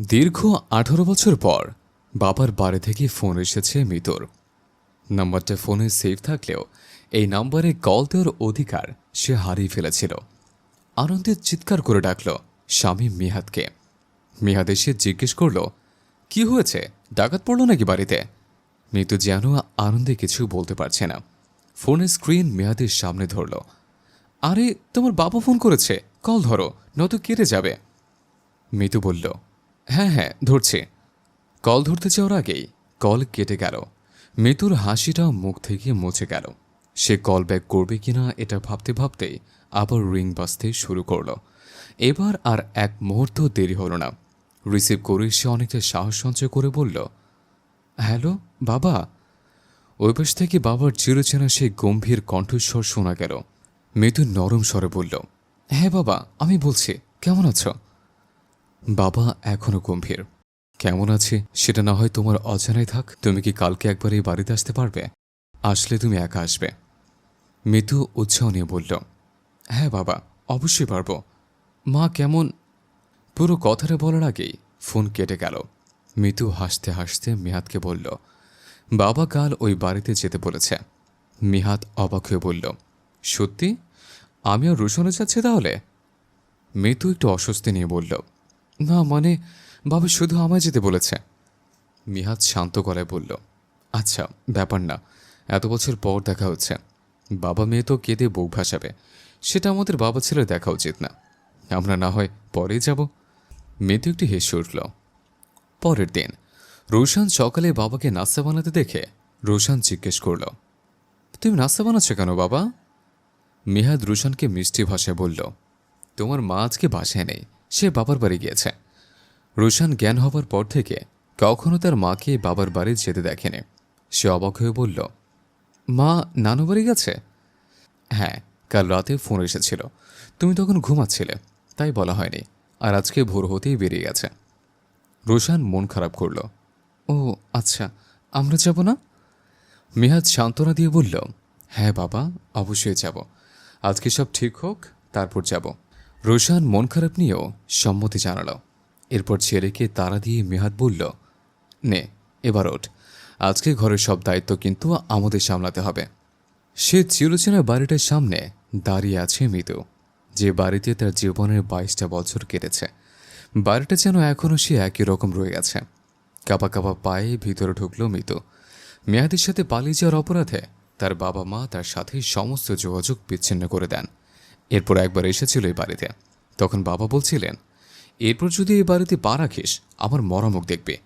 দীর্ঘ আঠারো বছর পর বাবার বাড়ি থেকে ফোন এসেছে মিতুর। নাম্বারটা ফোনে সেভ থাকলেও এই নাম্বারে কল দেওয়ার অধিকার সে হারিয়ে ফেলেছিল। আনন্দে চিৎকার করে ডাকল স্বামী মিহাদকে মিহাদ এসে জিজ্ঞেস করল, কি হয়েছে? ডাকাত পড়ল নাকি বাড়িতে? মিতু যেন আনন্দে কিছু বলতে পারছে না। ফোনের স্ক্রিন মেয়াদের সামনে ধরল, আরে, তোমার বাবা ফোন করেছে। কল ধরো, নয়তো কেটে যাবে। মিতু বলল হ্যাঁ হ্যাঁ ধরছি। কল ধরতে যাওয়ার আগেই কল কেটে গেল। মিতুর হাসিটাও মুখ থেকে মুছে গেল। সে কল ব্যাক করবে কিনা এটা ভাবতে ভাবতে আবার রিং বাজতে শুরু করল। এবার আর এক মুহূর্ত দেরি হলো না। রিসিভ করে সে অনেকটা সাহস সঞ্চয় করে বলল, হ্যালো, বাবা? ওই পাশ থেকে বাবার চিরচেনা সেই গম্ভীর কণ্ঠস্বর শোনা গেল। মৃদু নরম স্বরে বলল হ্যাঁ বাবা, আমি বলছি, কেমন আছো? বাবা এখনও গম্ভীর। কেমন আছে? সেটা না হয় তোমার অজানাই থাক। তুমি কি কালকে একবার এই বাড়িতে আসতে পারবে? আসলে তুমি একা আসবে। মিতু উৎসাহ নিয়ে বলল হ্যাঁ বাবা, অবশ্যই পারব। মা কেমন? পুরো কথাটা বলার আগেই ফোন কেটে গেল। মিতু হাসতে হাসতে মিহাদকে বলল, বাবা কাল ওই বাড়িতে যেতে বলেছে। মিহাদ অবাক হয়ে বলল, সত্যি? আমিও রুশনে যাচ্ছি তাহলে? মিতু একটু অস্বস্তি নিয়ে বলল না মানে বাবা শুধু আমায় যেতে বলেছে। মিহাদ শান্ত গলায় বলল আচ্ছা ব্যাপার না। এত বছর পর দেখা হচ্ছে। বাবা মেয়ে তো কেঁদে বউ ভাসাবে। সেটা আমাদের বাবা ছেলে দেখা উচিত না। আমরা না হয় পরেই যাব। মেয়েতে একটু হেসে উঠল, পরের দিন। রোশান সকালে বাবাকে নাস্তা বানাতে দেখে রোশান জিজ্ঞেস করল, তুমি নাস্তা বানাচ্ছ কেন বাবা? মেহাদ রোশানকে মিষ্টি ভাষায় বলল, তোমার মা আজকে বাসায় নেই। সে বাবার বাড়ি গিয়েছে। রোশান জ্ঞান হবার পর থেকে কখনো তার মাকে বাবার বাড়ি যেতে দেখেনি। সে অবাক হয়ে বলল, মা, নানু বাড়ি গেছে? হ্যাঁ কাল রাতে ফোন এসেছিল। তুমি তখন ঘুমাচ্ছিলে, তাই বলা হয়নি, আর আজকে ভোর হতেই বেরিয়ে গেছে। রোশান মন খারাপ করল, ও আচ্ছা আমরা যাব না? মেহাদ সান্ত্বনা দিয়ে বলল হ্যাঁ বাবা, অবশ্যই যাব। আজকে সব ঠিক হোক, তারপর যাব। রোশান মন খারাপ নিয়েও সম্মতি জানালো। এরপর ছেলেকে তাড়া দিয়ে মেহাদ বলল, নে, এবার ওঠ। আজকে ঘরের সব দায়িত্ব কিন্তু আমাদের সামলাতে হবে। সে চিরচেনা বাড়িটার সামনে দাঁড়িয়ে আছে মৃদু, যে বাড়িতে তার জীবনের বাইশটা বছর কেটেছে। বাড়িটা যেন এখনও সে একই রকম রয়ে গেছে। কাপা কাপা পায়ে ভিতরে ঢুকলো মৃদু। মেয়াদের সাথে পালিয়ে যাওয়ার অপরাধে তার বাবা মা তার সাথে সমস্ত যোগাযোগ বিচ্ছিন্ন করে দেন। এরপর একবার এসেছিল এই বাড়িতে। তখন বাবা বলছিলেন, এরপর যদি এই বাড়িতে পা রাখিস, আমার মরামুখ দেখবে।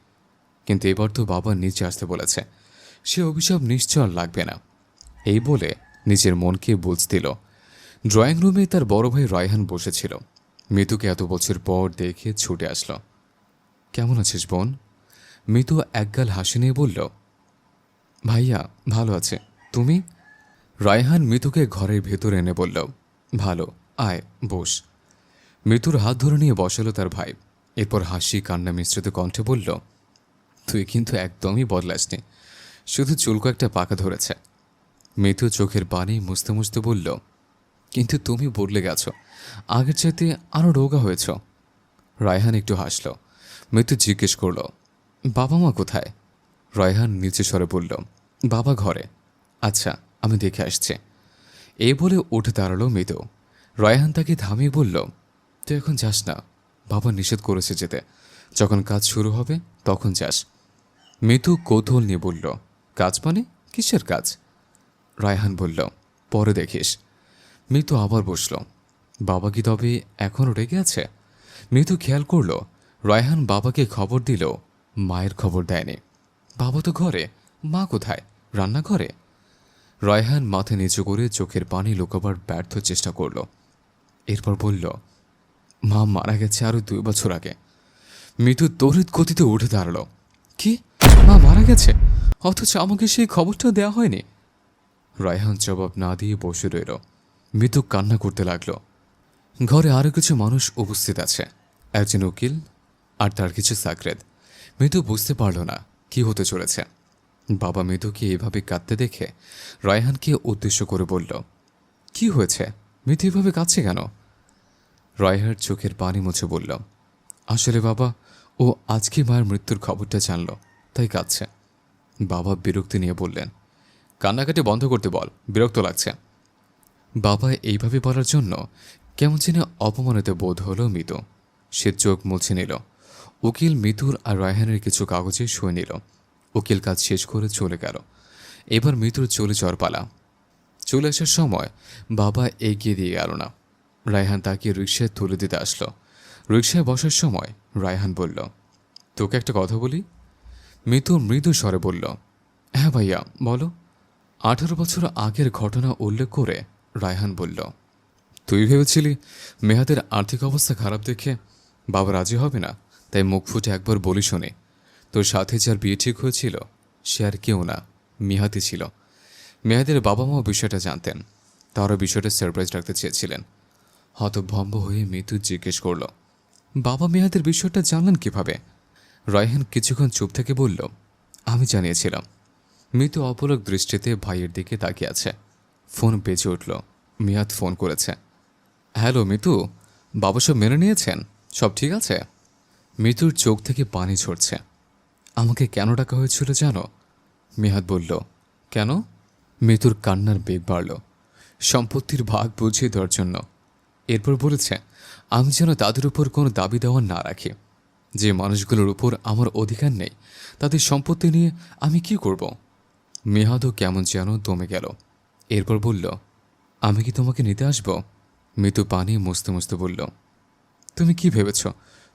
কিন্তু এবার তো বাবা নিচে আসতে বলেছে, সে অভিশাপ নিশ্চয় লাগবে না। এই বলে নিজের মনকে বুঝ দিল। ড্রয়িং রুমে তার বড় ভাই রায়হান বসেছিল। মিতুকে এত বছর পর দেখে ছুটে আসলো। কেমন আছিস বোন? মিতু একগাল হাসি নিয়ে বলল, ভাইয়া, ভালো আছে। তুমি? রায়হান মিতুকে ঘরের ভেতর এনে বলল ভালো, আয়, বস। মৃত্যুর হাত ধরে নিয়ে বসালো তার ভাই। এরপর হাসি, কান্না মিশ্রিত কণ্ঠে বলল, তুই কিন্তু একদমই বদলাসনি। শুধু চুলকো একটা পাকা ধরেছে। মিতু চোখের পানি মুছতে মুছতে বলল, কিন্তু তুমি বদলে গেছো। আগের চাইতে আরও রোগা হয়েছ। রায়হান একটু হাসল। মৃত্যু জিজ্ঞেস করল, বাবা মা কোথায়? রায়হান নিচে স্বরে বলল, বাবা ঘরে। আচ্ছা আমি দেখে আসছি। এই বলে উঠে দাঁড়াল মৃদু। রায়হান তাকে থামিয়ে বলল, তুই এখন যাস না। বাবা নিষেধ করেছে যেতে। যখন কাজ শুরু হবে, তখন যাস। মিতু কৌতূহল নিয়ে বলল, কাজ মানে? কিসের কাজ? রায়হান বলল, পরে দেখিস। মিতু আবার বসল, বাবা কি তবে এখনও রেগে আছে? মিতু খেয়াল করল, রায়হান বাবাকে খবর দিল, মায়ের খবর দেয়নি। বাবা তো ঘরে, মা কোথায়? রান্নাঘরে? রায়হান মাথা নিচু করে চোখের পানি লুকাবার ব্যর্থ চেষ্টা করল। এরপর বলল, মা মারা গেছে আরও দুই বছর আগে। মিতু তড়িৎ গতিতে উঠে দাঁড়াল। কি? মা মারা গেছে? অথচ আমাকে সেই খবরটা দেওয়া হয়নি? রায়হান জবাব না দিয়ে বসে রইল। মিতু কান্না করতে লাগল। ঘরে আরও কিছু মানুষ উপস্থিত আছে। একজন উকিল আর তার কিছু সাকরেদ মৃদু বুঝতে পারল না কি হতে চলেছে। বাবা মৃদুকে এভাবে কাঁদতে দেখে রায়হানকে উদ্দেশ্য করে বলল, কি হয়েছে? মৃদু এভাবে কাঁদছে কেন? রায়হার চোখের পানি মুছে বলল, আসলে বাবা, ও আজকে মায়ের মৃত্যুর খবরটা জানল, তাই কাঁদছে। বাবা বিরক্তি নিয়ে বললেন, কান্নাকাটি বন্ধ করতে বল, বিরক্ত লাগছে। বাবা এইভাবে বলার জন্য কেমন যেন অপমানিত বোধ হলো মিতু সে চোখ মুছে নিল, উকিল মিতুর আর রায়হানের কিছু কাগজে শুয়ে নিল। উকিল কাজ শেষ করে চলে গেল। এবার মিতুর চলে যাওয়ার পালা। চলে আসার সময় বাবা এগিয়ে দিয়ে গেল না। রায়হান তাকে রিক্সায় তুলে দিতে আসলো। রিক্সায় বসার সময় রায়হান বলল, তোকে একটা কথা বলি? মিতু মৃদু স্বরে বলল হ্যাঁ ভাইয়া, বলো। আঠারো বছর আগের ঘটনা উল্লেখ করে রায়হান বলল, তুই ভেবেছিলি মেহাদের আর্থিক অবস্থা খারাপ দেখে বাবা রাজি হবে না? তাই মুখ ফুটে একবার বলি শোনে। তোর সাথে যার বিয়ে ঠিক হয়েছিল, সে আর কেউ না, মিহাতি ছিল। মেহাদের বাবা মাও বিষয়টা জানতেন। তারও বিষয়টা সারপ্রাইজ রাখতে চেয়েছিলেন। হতভম্ব হয়ে মৃত্যু জিজ্ঞেস করল, বাবা মেহাদের বিষয়টা জানলেন কীভাবে? রায়হান কিছুক্ষণ চুপ থেকে বলল, আমি জানিয়েছিলাম। মৃত্যু অপলক দৃষ্টিতে ভাইয়ের দিকে তাকিয়ে আছে। ফোন বেজে উঠল। মিয়াদ ফোন করেছে, হ্যালো মিতু, বাবা সব মেনে নিয়েছেন? সব ঠিক আছে? মিতুর চোখ থেকে পানি ঝরছে। আমাকে কেন ডাকা হয়েছিল জানো? মেহাদ বলল, কেন? মিতুর কান্নার বেগ বাড়ল। সম্পত্তির ভাগ বুঝিয়ে দেওয়ার জন্য। এরপর বলেছে, আমি যেন তাদের উপর কোনো দাবি দেওয়া না রাখি। যে মানুষগুলোর উপর আমার অধিকার নেই, তাদের সম্পত্তি নিয়ে আমি কি করব? মেহাদও কেমন যেন দমে গেল। এরপর বলল, আমি কি তোমাকে নিতে আসব? মিতু পানি মুছতে মুছতে বলল, তুমি কি ভেবেছ?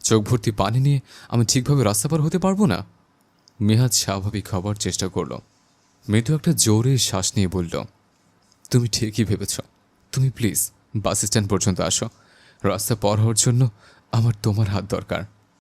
চোখ ভর্তি পানি নিয়ে আমি ঠিকভাবে রাস্তা পার হতে পারব না? মেহাদ স্বাভাবিক হবার চেষ্টা করল। মৃদু একটা জোরে শ্বাস নিয়ে বলল, তুমি ঠিকই ভেবেছ। তুমি প্লিজ, বাস স্ট্যান্ড পর্যন্ত আসো। রাস্তা পর হওয়ার জন্য আমার তোমার হাত দরকার।